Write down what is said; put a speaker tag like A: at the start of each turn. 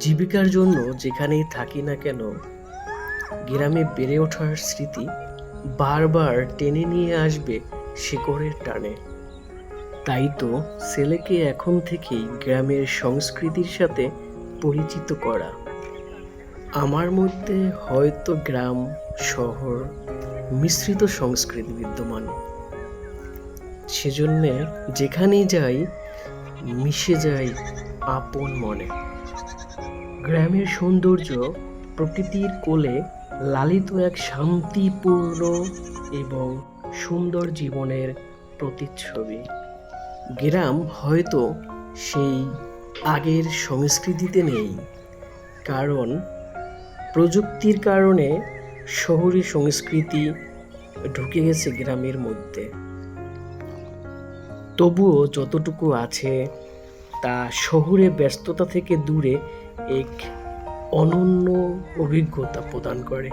A: জীবিকার জন্য যেখানেই থাকি না কেন, গ্রামে বেড়ে ওঠার স্মৃতি বারবার টেনে নিয়ে আসবে শিকড়ের টানে। তাই তো ছেলেকে এখন থেকেই গ্রামের সংস্কৃতির সাথে পরিচিত করা। আমার মধ্যে হয়তো গ্রাম, শহর মিশ্রিত সংস্কৃতি বিদ্যমান। সেজন্যে যেখানেই যাই, মিশে যাই আপন মনে। গ্রামের সৌন্দর্য প্রকৃতির কোলে লালিত এক শান্তিপূর্ণ এবং সুন্দর জীবনের প্রতিচ্ছবি। গ্রাম হয়তো সেই আগের সংস্কৃতিতে নেই, কারণ প্রযুক্তির কারণে শহরী সংস্কৃতি ঢুকে গেছে গ্রামের মধ্যে। তবুও যতটুকু আছে তা শহুরে ব্যস্ততা থেকে দূরে এক অনন্য অভিজ্ঞতা প্রদান করে।